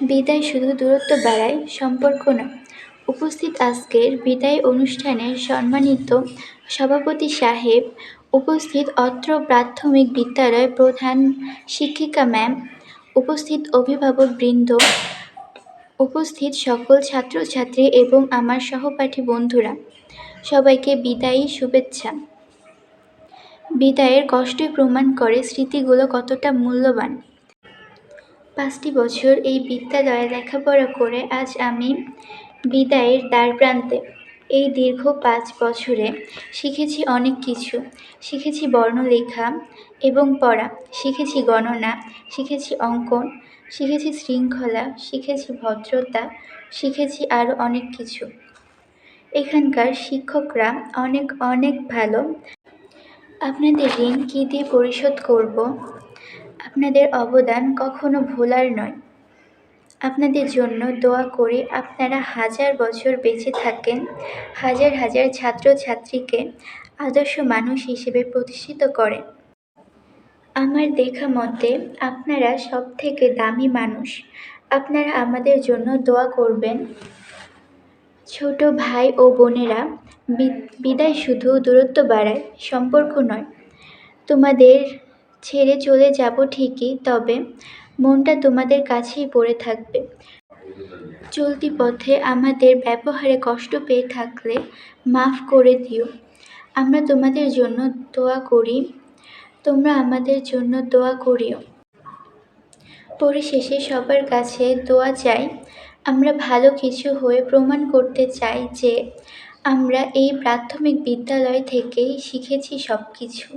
বিদায় শুধু দূরত্ব বাড়ায় সম্পর্ক না। উপস্থিত আজকের বিদায় অনুষ্ঠানের সম্মানিত সভাপতি সাহেব, উপস্থিত অত্র প্রাথমিক বিদ্যালয় প্রধান শিক্ষিকা ম্যাম, উপস্থিত অভিভাবক বৃন্দ, উপস্থিত সকল ছাত্রছাত্রী এবং আমার সহপাঠী বন্ধুরা, সবাইকে বিদায়ী শুভেচ্ছা। বিদায়ের কষ্টই প্রমাণ করে স্মৃতিগুলো কতটা মূল্যবান। পাঁচটি বছর এই বিদ্যালয়ে লেখাপড়া করে আজ আমি বিদায়ের দ্বারপ্রান্তে এই দীর্ঘ পাঁচ বছরে শিখেছি অনেক কিছু। শিখেছি বর্ণলেখা এবং পড়া। শিখেছি গণনা, শিখেছি অঙ্কন, শিখেছি শৃঙ্খলা, শিখেছি ভদ্রতা, শিখেছি আরও অনেক কিছু। এখানকার শিক্ষকরা অনেক অনেক ভালো। আপনাদের ঋণ কী দিয়ে পরিশোধ করব? আপনাদের অবদান কখনো ভোলার নয়। আপনাদের জন্য দোয়া করি আপনারা হাজার বছর বেঁচে থাকেন, হাজার হাজার ছাত্রছাত্রীকে আদর্শ মানুষ হিসেবে প্রতিষ্ঠিত করেন। আমার দেখা মতে আপনারা সব থেকে দামি মানুষ। আপনারা আমাদের জন্য দোয়া করবেন। ছোট ভাই ও বোনেরা বিদায় শুধু দূরত্ব বাড়ায়, সম্পর্ক নয়। তোমাদের ছেড়ে চলে যাব ঠিকই, তবে মনটা তোমাদের কাছেই পড়ে থাকবে। চলতি পথে আমাদের ব্যবহারে কষ্ট পেয়ে থাকলে মাফ করে দিও। আমরা তোমাদের জন্য দোয়া করি, তোমরা আমাদের জন্য দোয়া করিও। পরিশেষে সবার কাছে দোয়া চাই, আমরা ভালো কিছু হয়ে প্রমাণ করতে চাই যে আমরা এই প্রাথমিক বিদ্যালয় থেকেই শিখেছি সব কিছু